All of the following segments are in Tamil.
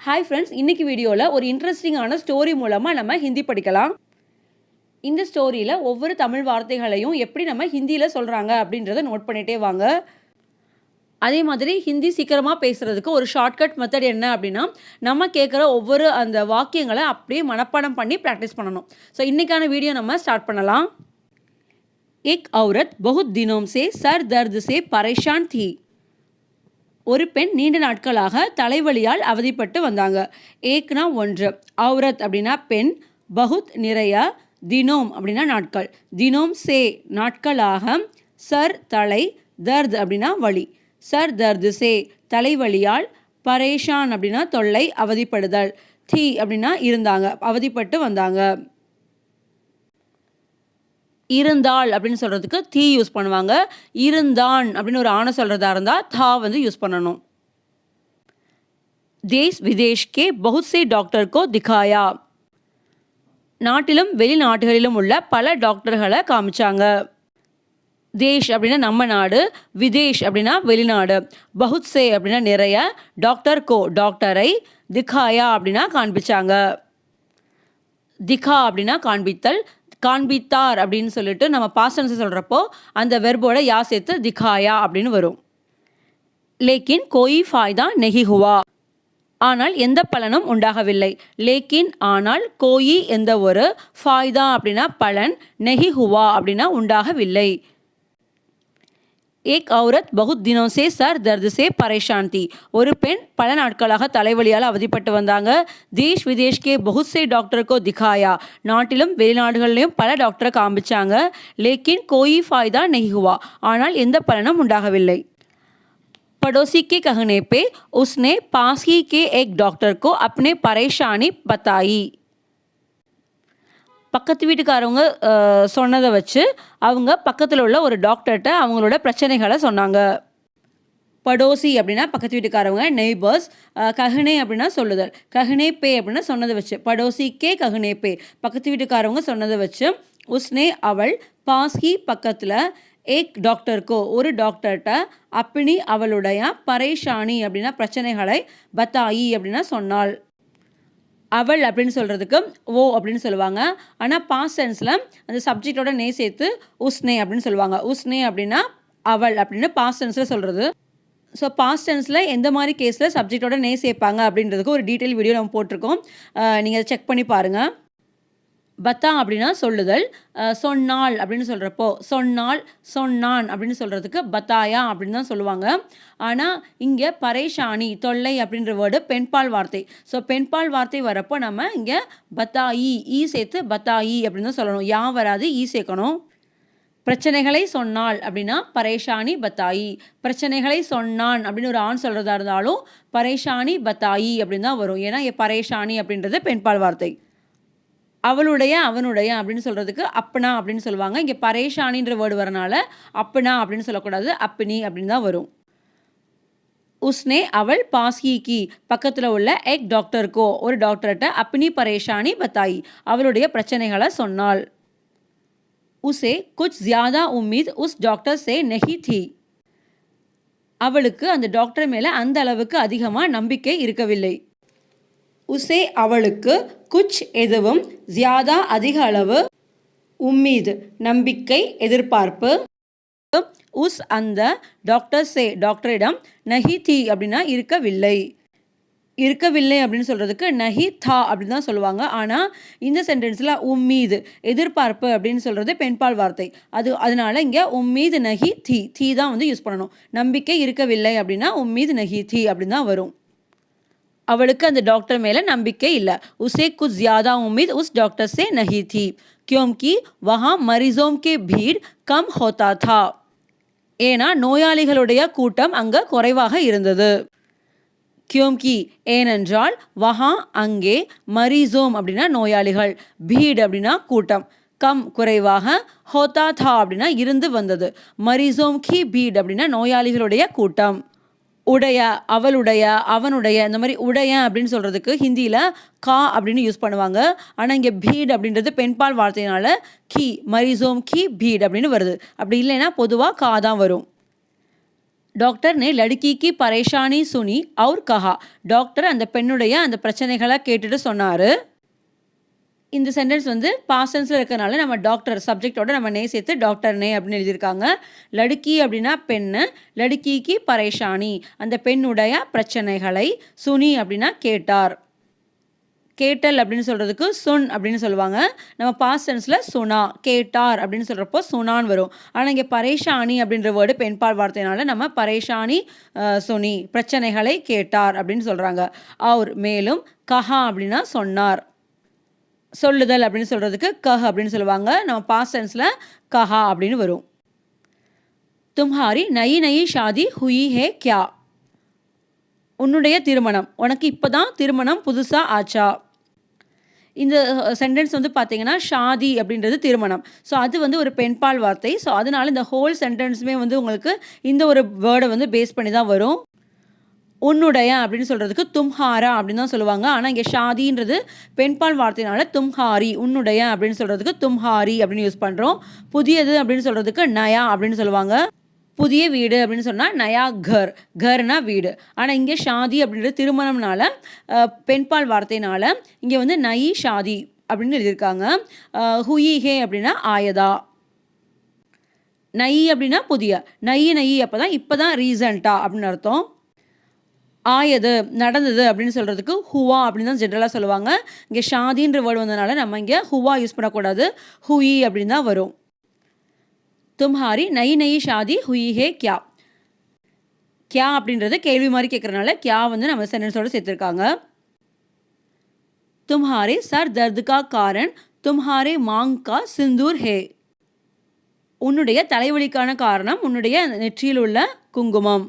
ஹாய் ஃப்ரெண்ட்ஸ் இன்னைக்கு வீடியோவில் ஒரு இன்ட்ரெஸ்டிங்கான ஸ்டோரி மூலமாக நம்ம ஹிந்தி படிக்கலாம் இந்த ஸ்டோரியில் ஒவ்வொரு தமிழ் வார்த்தைகளையும் எப்படி நம்ம ஹிந்தியில் சொல்கிறாங்க அப்படின்றத நோட் பண்ணிகிட்டே வாங்க அதே மாதிரி ஹிந்தி சீக்கிரமாக பேசுகிறதுக்கு ஒரு ஷார்ட்கட் மெத்தட் என்ன அப்படின்னா நம்ம கேட்குற ஒவ்வொரு அந்த வாக்கியங்களை அப்படியே மனப்பாடம் பண்ணி ப்ராக்டிஸ் பண்ணணும் ஸோ இன்றைக்கான வீடியோ நம்ம ஸ்டார்ட் பண்ணலாம் एक औरत बहुत दिनों से सर दर्द से परेशान थी ஒரு பெண் நீண்ட நாட்களாக தலைவலியால் அவதிப்பட்டு வந்தாங்க. ஏக்னா ஒன்று. அவுரத் அப்படின்னா பெண் பகுத் நிறைய தினோம் அப்படின்னா நாட்கள். தினோம் சே நாட்களாக சர் தலை தர்த் அப்படின்னா வலி. சர் தர்து சே தலைவலியால் பரேஷான் அப்படின்னா தொல்லை அவதிப்படுதல். தி அப்படின்னா இருந்தாங்க அவதிப்பட்டு வந்தாங்க. இருந்தாள் அப்படின்னு சொல்கிறதுக்கு தீ யூஸ் பண்ணுவாங்க. இருந்தான் அப்படின்னு ஒரு ஆணை சொல்கிறதா இருந்தால் தா வந்து யூஸ் பண்ணணும். தேஸ் விதேஷ்கே பகுத் சே டாக்டர் கோ திகாயா. நாட்டிலும் வெளிநாடுகளிலும் உள்ள பல டாக்டர்களை காமிச்சாங்க. தேஷ் அப்படின்னா நம்ம நாடு விதேஷ் அப்படின்னா வெளிநாடு பகுத் சே அப்படின்னா நிறைய டாக்டர் கோ டாக்டரை திகாயா அப்படின்னா காண்பிச்சாங்க. திகா அப்படின்னா காண்பித்தல் காண்பித்தார் அப்படின்னு சொல்லிட்டு நம்ம பாஸ்டன்ஸ் சொல்கிறப்போ அந்த வெர்போட யா சேர்த்து திகாயா அப்படின்னு வரும். லேக்கின் கோயி ஃபாய்தா நெகி ஹுவா. ஆனால் எந்த பலனும் உண்டாகவில்லை. லேக்கின் ஆனால் கோயி எந்த ஒரு ஃபாய்தா அப்படின்னா பலன் நெகி ஹுவா அப்படின்னா உண்டாகவில்லை. ஏக் ஔரத் பகுத் தினோ சே சர் தர்து சே பரேஷான் தி ஒரு பெண் பல நாட்களாக தலைவலியால் அவதிப்பட்டு வந்தாங்க தேஷ் விதேஷ்கே பகுத் சே டாக்டருக்கோ திகாயா நாட்டிலும் வெளிநாடுகளிலும் பல டாக்டரை காமிச்சாங்க லேக்கின் கோயி ஃபாய்தா நெஹி ஹுவா ஆனால் எந்த பலனும் உண்டாகவில்லை पड़ोसी के कहने पे उसने पास ही के एक डॉक्टर को अपने परेशानी बताई பக்கத்து வீட்டுக்காரவங்க சொன்னதை வச்சு அவங்க பக்கத்தில் உள்ள ஒரு டாக்டர்கிட்ட அவங்களோட பிரச்சனைகளை சொன்னாங்க. படோசி அப்படின்னா பக்கத்து வீட்டுக்காரவங்க நெய்பர்ஸ் கஹனே அப்படின்னா சொல்லுதல். கஹனே பே அப்படின்னா சொன்னதை வச்சு. படோசிக்கே கஹனே பே. பக்கத்து வீட்டுக்காரவங்க சொன்னதை வச்சு உஸ்னே அவள் பாஸ்கி பக்கத்தில் ஏக் டாக்டருக்கோ ஒரு டாக்டர்கிட்ட அப்பினி அவளுடைய பரேஷானி அப்படின்னா பிரச்சனைகளை பத்தாயி அப்படின்னா சொன்னாள். அவள் அப்படின்னு சொல்கிறதுக்கு ஓ அப்படின்னு சொல்லுவாங்க. ஆனால் பாஸ்ட் டென்ஸில் அந்த சப்ஜெக்டோட நே சேர்த்து உஸ்னே அப்படின்னு சொல்லுவாங்க. உஸ்னே அப்படின்னா அவள் அப்படின்னு பாஸ்ட் டென்ஸில் சொல்கிறது ஸோ பாஸ்ட் டென்ஸில் எந்த மாதிரி கேஸில் சப்ஜெக்டோட நே சேர்ப்பாங்க அப்படின்றதுக்கு ஒரு டீட்டெயில் வீடியோ நம்ம போட்டிருக்கோம். நீங்கள் அதை செக் பண்ணி பாருங்கள் பத்தா அப்படின்னா சொல்லுதல் சொன்னாள் அப்படின்னு சொல்கிறப்போ சொன்னாள் சொன்னான் அப்படின்னு சொல்கிறதுக்கு பத்தாயா அப்படின்னு தான் சொல்லுவாங்க. ஆனால் இங்கே பரேஷானி தொல்லை அப்படின்ற வேர்டு பெண்பால் வார்த்தை. ஸோ பெண்பால் வார்த்தை வரப்போ நம்ம இங்கே பத்தாயி ஈ சேர்த்து பத்தாயி அப்படின்னு தான் சொல்லணும். யா வராது ஈ சேர்க்கணும். பிரச்சனைகளை சொன்னாள் அப்படின்னா பரேஷானி பத்தாயி. பிரச்சனைகளை சொன்னான் அப்படின்னு ஒரு ஆண் சொல்கிறதா இருந்தாலும் பரேஷானி பத்தாயி அப்படின்னு தான் வரும். ஏன்னா பரேஷானி அப்படின்றது பெண்பால் வார்த்தை. அவளுடைய அவனுடைய அப்படின்னு சொல்கிறதுக்கு அப்பனா அப்படின்னு சொல்லுவாங்க. இங்கே பரேஷானின்ற வேர்டு வரனால அப்பனா அப்படின்னு சொல்லக்கூடாது அப்பினி அப்படின்னு தான் வரும். உஸ்னே அவள் பாஸ்கிக்கு கி பக்கத்தில் உள்ள எக் டாக்டருக்கோ ஒரு டாக்டர்கிட்ட அப்பினி பரேஷானி பத்தாயி அவளுடைய பிரச்சனைகளை சொன்னாள். உசே குச் ஜியாதா உம்மீத் உஸ் டாக்டர் சே நெஹி தி. அவளுக்கு அந்த டாக்டர் மேலே அந்த அளவுக்கு அதிகமாக நம்பிக்கை இருக்கவில்லை. உசே அவளுக்கு குச் எதுவும் ஜியாதா அதிக அளவு உம்மீது நம்பிக்கை எதிர்பார்ப்பு. உஸ் அந்த டாக்டர் சே டாக்டரிடம் நஹி தி அப்படின்னா இருக்கவில்லை. இருக்கவில்லை அப்படின்னு சொல்கிறதுக்கு நஹி தா அப்படின்னு தான் சொல்லுவாங்க. ஆனால் இந்த சென்டென்ஸில் உம்மீது எதிர்பார்ப்பு அப்படின்னு சொல்கிறது பெண்பால் வார்த்தை. அது அதனால இங்கே உம்மீது நஹி தி தீ தான் வந்து யூஸ் பண்ணணும். நம்பிக்கை இருக்கவில்லை அப்படின்னா உம்மீது நஹி தி அப்படின்னு தான் வரும். அவளுக்கு அந்த டாக்டர் மேலே நம்பிக்கை இல்லை. உசே குச் ஜியாதா உமீத் உஸ் டாக்டர் சே நஹி தி. கியோம்கி வஹா மரிசோம் கே பீட் கம் ஹோதா தா. ஏன்னா நோயாளிகளுடைய கூட்டம் அங்கே குறைவாக இருந்தது. கியோம்கி ஏனென்றால் வஹா அங்கே மரிசோம் அப்படின்னா நோயாளிகள் பீட் அப்படின்னா கூட்டம் கம் குறைவாக ஹோதா தா அப்படின்னா இருந்து வந்தது. மரிசோம் கி பீட் அப்படின்னா நோயாளிகளுடைய கூட்டம். உடைய அவளுடைய அவனுடைய இந்த மாதிரி உடைய அப்படின்னு சொல்கிறதுக்கு ஹிந்தியில் கா அப்படின்னு யூஸ் பண்ணுவாங்க. ஆனால் இங்கே பீட் அப்படின்றது பெண்பால் வார்த்தையினால கி மரிசோம் கி பீட் அப்படின்னு வருது. அப்படி இல்லைன்னா பொதுவாக கா தான் வரும். டாக்டர் நே லடுக்கிக்கு பரேஷானி சுனி அவுர் கஹா. டாக்டர் அந்த பெண்ணுடைய அந்த பிரச்சனைகளை கேட்டுட்டு சொன்னார். இந்த சென்டென்ஸ் வந்து பாசன்ஸில் இருக்கிறனால நம்ம டாக்டர் சப்ஜெக்டோட நம்ம நே சேர்த்து டாக்டர் நே அப்படின்னு எழுதியிருக்காங்க. லடுக்கி அப்படின்னா பெண்ணு லடுக்கிக்கு பரேஷானி அந்த பெண்ணுடைய பிரச்சனைகளை சுனி அப்படின்னா கேட்டார். கேட்டல் அப்படின்னு சொல்கிறதுக்கு சுன் அப்படின்னு சொல்லுவாங்க. நம்ம பாஸ்டன்ஸில் சுனா கேட்டார் அப்படின்னு சொல்கிறப்போ சுனான்னு வரும். ஆனால் இங்கே பரேஷானி அப்படின்ற வேர்டு பெண்பால் வார்த்தையினால நம்ம பரேஷானி சுனி பிரச்சனைகளை கேட்டார் அப்படின்னு சொல்கிறாங்க அவர் மேலும் கஹா அப்படின்னா சொன்னார். சொல்லுதல் அப்படின்னு சொல்கிறதுக்கு கஹ் அப்படின்னு சொல்லுவாங்க. நம்ம பாஸ்ட் டென்ஸில் கஹா அப்படின்னு வரும். தும்ஹாரி நயி நயி ஷாதி ஹுயி ஹே கியா. உன்னுடைய திருமணம். உனக்கு இப்போ தான் திருமணம் புதுசாக ஆச்சா? இந்த சென்டென்ஸ் வந்து பார்த்தீங்கன்னா ஷாதி அப்படின்றது திருமணம். ஸோ அது வந்து ஒரு பெண்பால் வார்த்தை. ஸோ அதனால் இந்த ஹோல் சென்டென்ஸுமே வந்து உங்களுக்கு இந்த ஒரு வேர்டை வந்து பேஸ் பண்ணி தான் வரும். உன்னுடைய அப்படின்னு சொல்கிறதுக்கு தும்ஹாரா அப்படின்னு தான் சொல்லுவாங்க. ஆனால் இங்கே ஷாதின்றது பெண்பால் வார்த்தையினால தும்ஹாரி உன்னுடைய அப்படின்னு சொல்கிறதுக்கு தும்ஹாரி அப்படின்னு யூஸ் பண்ணுறோம் புதியது அப்படின்னு சொல்கிறதுக்கு நயா அப்படின்னு சொல்லுவாங்க. புதிய வீடு அப்படின்னு சொன்னால் நயா கர் கர்னா வீடு. ஆனால் இங்கே ஷாதி அப்படின்றது திருமணம்னால பெண்பால் வார்த்தையினால இங்கே வந்து நயி ஷாதி அப்படின்னு எழுதியிருக்காங்க. அஹ், ஹுயி ஹே அப்படின்னா ஆயதா. நயி அப்படின்னா புதிய. நயி நயி அப்போ தான் இப்போ தான் ரீசண்டாக அப்படின்னு அர்த்தம். ஆயது நடந்தது அப்படின்னு சொல்கிறதுக்கு ஹுவா அப்படின்னு தான் ஜென்ரலாக சொல்லுவாங்க. இங்கே ஷாதின்ற வேர்டு வந்ததுனால நம்ம இங்கே ஹுவா யூஸ் பண்ணக்கூடாது. ஹுயி அப்படின்னு தான் வரும். தும்ஹாரி நை நை ஷாதி ஹுயி ஹே கியா. கியா அப்படின்றது கேள்வி மாதிரி கேட்குறனால கியா வந்து நம்ம சென்டென்ஸோடு சேர்த்துருக்காங்க. தும்ஹாரி சர் தர்துகா காரன் தும்ஹாரே மாங்கா சிந்தூர் ஹே. உன்னுடைய தலைவலிக்கான காரணம் உன்னுடைய நெற்றியில் உள்ள குங்குமம்.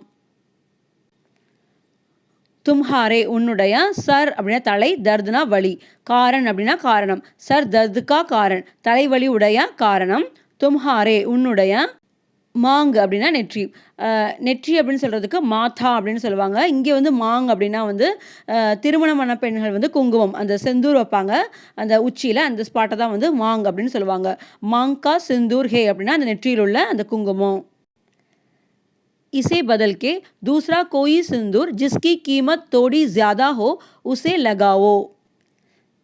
தும்ஹாரே உன்னுடைய சர் அப்படின்னா தலை தர்துனா வலி. காரன் அப்படின்னா காரணம். சர் தர்துக்கா காரன் தலைவலி உடைய காரணம். தும்ஹாரே உன்னுடைய மாங் அப்படின்னா நெற்றி. நெற்றி அப்படின்னு சொல்கிறதுக்கு மாதா அப்படின்னு சொல்லுவாங்க. இங்கே வந்து மாங் அப்படின்னா வந்து திருமணமான பெண்கள் வந்து குங்குமம். அந்த செந்தூர் வைப்பாங்க. அந்த உச்சியில் அந்த ஸ்பாட்டை தான் வந்து மாங் அப்படின்னு சொல்லுவாங்க. மாங்கா செந்தூர் ஹே அப்படின்னா அந்த நெற்றியில் உள்ள அந்த குங்குமம். इसे बदल के दूसरा कोई सिंदूर जिसकी कीमत थोड़ी ज़्यादा हो उसे लगाओ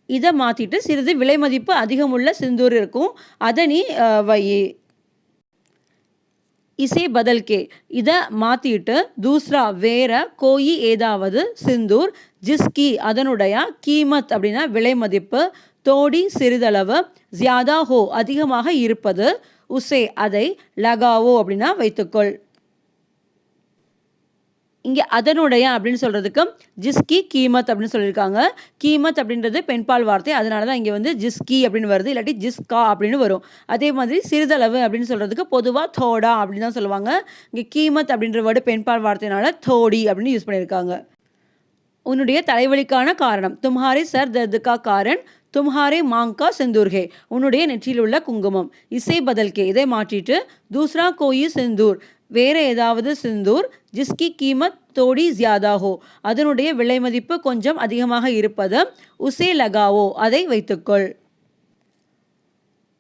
இதை மாற்றிட்டு சிறிது விலை மதிப்பு அதிகமுள்ள சிந்தூர் இருக்கும் அதை நீ அஹ், வை இசை பதல்கே இதை மாற்றிட்டு தூஸ்ரா வேற கோயி ஏதாவது சிந்தூர் ஜிஸ்கி அதனுடைய கீமத் அப்படின்னா விலை மதிப்பு தோடி சிறிதளவு ஜியாதா ஹோ அதிகமாக இருப்பது உசே அதை லகாவோ அப்படின்னா வைத்துக்கொள் இங்கே அதனுடைய அப்படின்னு சொல்கிறதுக்கு ஜிஸ்கி கீமத் அப்படின்னு சொல்லியிருக்காங்க. கீமத் அப்படின்றது பெண்பால் வார்த்தை. அதனால தான் இங்கே வந்து ஜிஸ்கி அப்படின்னு வருது. இல்லாட்டி ஜிஸ்கா அப்படின்னு வரும். அதே மாதிரி சிறிதளவு அப்படின்னு சொல்கிறதுக்கு பொதுவாக தோடா அப்படின்னு தான் சொல்லுவாங்க. இங்கே கீமத் அப்படின்ற வேர்டு பெண்பால் வார்த்தையினால தோடி அப்படின்னு யூஸ் பண்ணியிருக்காங்க. உன்னுடைய தலைவலிக்கான காரணம். தும்ஹாரே சர் தர்துக்கா காரன். தும்ஹாரே மாங்கா செந்தூர்கே உன்னுடைய நெற்றியில் உள்ள குங்குமம். இசை பதல்கே. இதை மாற்றிட்டு தூஸ்ரா கோயி செந்தூர். வேற ஏதாவது சிந்தூர் ஜிஸ்கி கீமத் தோடி ஜியாதா ஹோ அதனுடைய விலை மதிப்பு கொஞ்சம் அதிகமாக இருப்பது உசே லகாவோ அதை வைத்துக்கொள்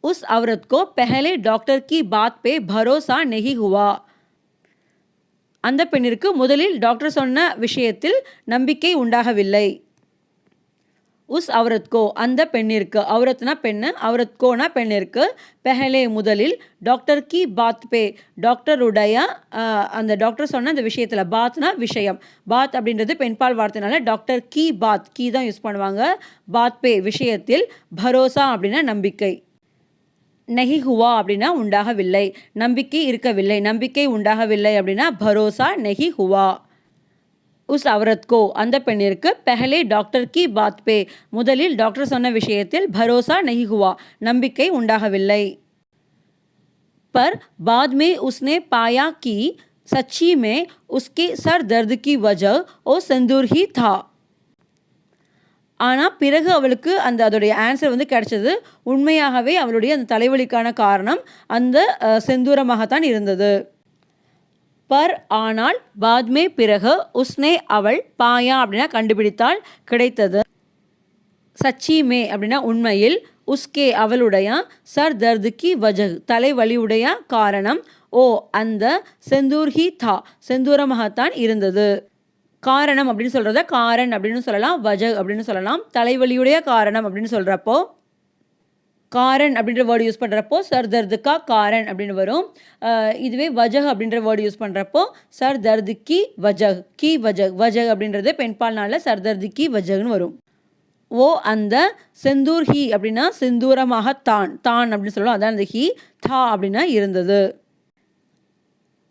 उस औरत को पहले डॉक्टर की बात पे भरोसा नहीं हुआ அந்த பெண்ணிற்கு முதலில் டாக்டர் சொன்ன விஷயத்தில் நம்பிக்கை உண்டாகவில்லை உஸ் அவரத்கோ அந்த பெண்ணிற்கு அவரத்னா பெண்ணு அவரத்கோனா பெண்ணிற்கு பெஹலே முதலில் டாக்டர் கி. பாத் பே டாக்டருடைய அந்த டாக்டர் சொன்ன அந்த விஷயத்தில் பாத்னா விஷயம். பாத் அப்படின்றது பெண்பால் வார்த்தைனால டாக்டர் கி. பாத் கீ தான் யூஸ் பண்ணுவாங்க. பாத் பே விஷயத்தில் பரோசா அப்படின்னா நம்பிக்கை. நெஹி ஹுவா அப்படின்னா உண்டாகவில்லை. நம்பிக்கை இருக்கவில்லை. நம்பிக்கை உண்டாகவில்லை அப்படின்னா பரோசா நெஹி ஹுவா உஸ் அவரத்கோ அந்த பெண்ணிற்கு பெஹலே டாக்டர் கி பாத் பே முதலில் டாக்டர் சொன்ன விஷயத்தில் பரோசா நஹி ஹுவா நம்பிக்கை உண்டாகவில்லை पर बाद में उसने पाया कि सच्ची में उसके सर दर्द की वजह वो सिंदूर ही था ஆனால் பிறகு அவளுக்கு அந்த அதோடைய ஆன்சர் வந்து கிடைச்சது உண்மையாகவே அவளுடைய அந்த தலைவலிக்கான காரணம் அந்த அஹ், செந்தூரமாகத்தான் இருந்தது பர் ஆனால் பாத்மே பிறகு உஸ்னே அவள் பாயா அப்படின்னா கண்டுபிடித்தால் கிடைத்தது. சச்சி மே அப்படின்னா உண்மையில் உஸ்கே அவளுடைய சர் தர்துக்கி வஜஹ் தலைவலியுடைய காரணம். ஓ அந்த செந்தூர் ஹி தா செந்தூரமாகத்தான் இருந்தது. காரணம் அப்படின்னு சொல்கிறத காரன் அப்படின்னு சொல்லலாம் வஜக் அப்படின்னு சொல்லலாம் தலைவலியுடைய காரணம் அப்படின்னு சொல்கிறப்போ காரன் அப்படின்ற வேர்டு யூஸ் பண்ணுறப்போ சர் தர்துக்கா காரன் அப்படின்னு வரும். இதுவே வஜக் அப்படின்ற வேர்டு யூஸ் பண்ணுறப்போ சர் தர்து கி வஜக் கி வஜக் வஜக் அப்படின்றது பெண்பால்னால சர் தர்து கி வஜக்னு வரும். ஓ அந்த செந்தூர் ஹி அப்படின்னா செந்தூரமாக தான் தான் அப்படின்னு சொல்லுவோம் அதான் அந்த ஹி தா அப்படின்னா இருந்தது.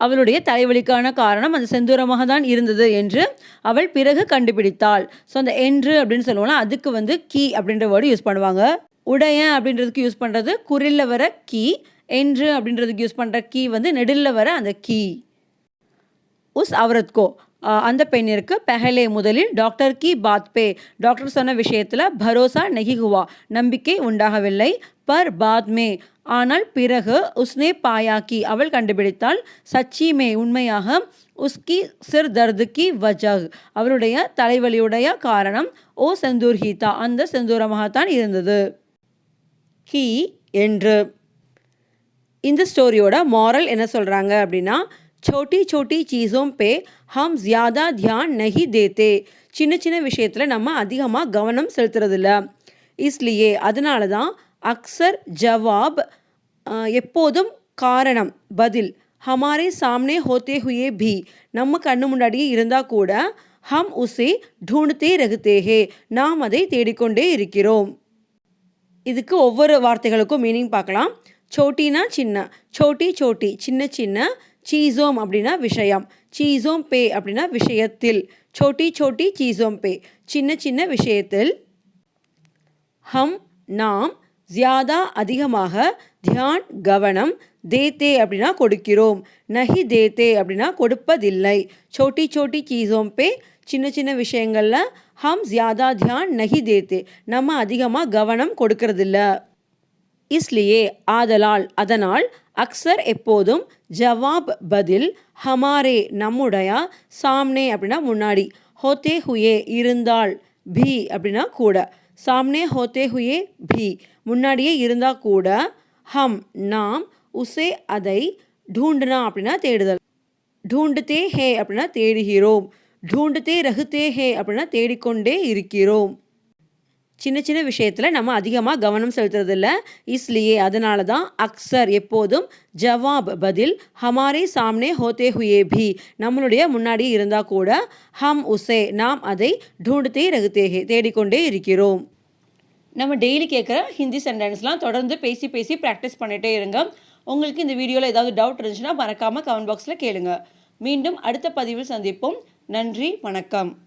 அவளுடைய தலைவலிக்கான காரணம் அந்த செந்தூரமாக தான் இருந்தது என்று அவள் பிறகு கண்டுபிடித்தாள். ஸோ அந்த என்று அப்படின்னு சொல்லுவோம்னா அதுக்கு வந்து கீ அப்படின்ற வேர்டு யூஸ் பண்ணுவாங்க. உடைய அப்படின்றதுக்கு யூஸ் பண்ணுறது குறில்ல வர கீ என்று அப்படின்றதுக்கு யூஸ் பண்ணுற கீ வந்து நெடில்ல வர அந்த கீ. உஸ் அவரத்கோ. அந்த பெண்ணிற்கு பெஹலே முதலில் டாக்டர் கி பாத் பே. டாக்டர் சொன்ன விஷயத்தில் பரோசா நெகிகுவா. நம்பிக்கை உண்டாகவில்லை. பர் பாத் மே. ஆனால் பிறகு உஸ்னே பாயா கி. அவள் கண்டுபிடித்தால் சச்சி மே. உண்மையாக உஸ்கி சிர் தர்துக்கி கி வஜக் அவருடைய தலைவலியுடைய காரணம் ஓ செந்தூர் ஹீதா. அந்த செந்தூரமாகத்தான் இருந்தது. ஹி என்று இந்த ஸ்டோரியோட மாரல் என்ன சொல்கிறாங்க அப்படின்னா छोटी छोटी चीज़ों पे हम ज़्यादा ध्यान नहीं देते சின்ன சின்ன விஷயத்தில் நம்ம அதிகமாக கவனம் செலுத்துறதில்ல இஸ்லியே அதனால தான் அக்சர் ஜவாப் அஹ், எப்போதும் காரணம் பதில் ஹமாரே சாம்னே ஹோத்தே ஹுயே பி நம்ம கண்ணு முன்னாடியே இருந்தால் கூட ஹம் உசே ढूंढते रहते हैं நாம் அதை தேடிக்கொண்டே இருக்கிறோம் இதுக்கு ஒவ்வொரு வார்த்தைகளுக்கும் மீனிங் பார்க்கலாம். சோட்டினா சின்ன சோட்டி சோட்டி சின்ன சின்ன சீசோம் அப்படின்னா விஷயம் சீசோம் பே அப்படின்னா விஷயத்தில் சோட்டி சோட்டி சீசோம் பே சின்ன சின்ன விஷயத்தில். ஹம் நாம் ஜியாதா அதிகமாக தியான் கவனம் தேத்தே அப்படின்னா கொடுக்கிறோம் நஹி தேத்தே அப்படின்னா கொடுப்பதில்லை சோட்டி சோட்டி சீசோம் பே சின்ன சின்ன விஷயங்களில் ஹம் ஜியாதா தியான் நஹி தேத்தே நம்ம அதிகமாக கவனம் கொடுக்கறதில்ல இஸ்லியே ஆதலால் அதனால் அக்சர் எப்போதும் ஜவாப் பதில் ஹமாரே நம்முடைய சாம்னே அப்படின்னா முன்னாடி ஹோத்தே ஹுயே இருந்தால் பி அப்படின்னா கூட சாம்னே ஹோத்தே ஹுயே பி முன்னாடியே இருந்தால் கூட ஹம் நாம் உசே அதை ढूंढना அப்படின்னா தேடுதல் ढूंढते ஹே அப்படின்னா தேடுகிறோம் ढूंढते रहते ஹே அப்படின்னா தேடிக்கொண்டே இருக்கிறோம் சின்ன சின்ன விஷயத்தில் நம்ம அதிகமாக கவனம் செலுத்துறதில்ல இஸ்லியே அதனால தான் அக்சர் எப்போதும் ஜவாப் பதில் ஹமாரே சாம்னே ஹோத்தே ஹுயே பி நம்மளுடைய முன்னாடி இருந்தால் கூட ஹம் உசே நாம் அதை ढूंढते रहते ஹே தேடிக்கொண்டே இருக்கிறோம் நம்ம டெய்லி கேட்குற ஹிந்தி சென்டென்ஸ்லாம் தொடர்ந்து பேசி பேசி ப்ராக்டிஸ் பண்ணிகிட்டே இருங்க உங்களுக்கு இந்த வீடியோவில் ஏதாவது டவுட் இருந்துச்சுன்னா மறக்காமல் கமெண்ட் பாக்ஸில் கேளுங்க மீண்டும் அடுத்த பதிவில் சந்திப்போம் நன்றி வணக்கம்.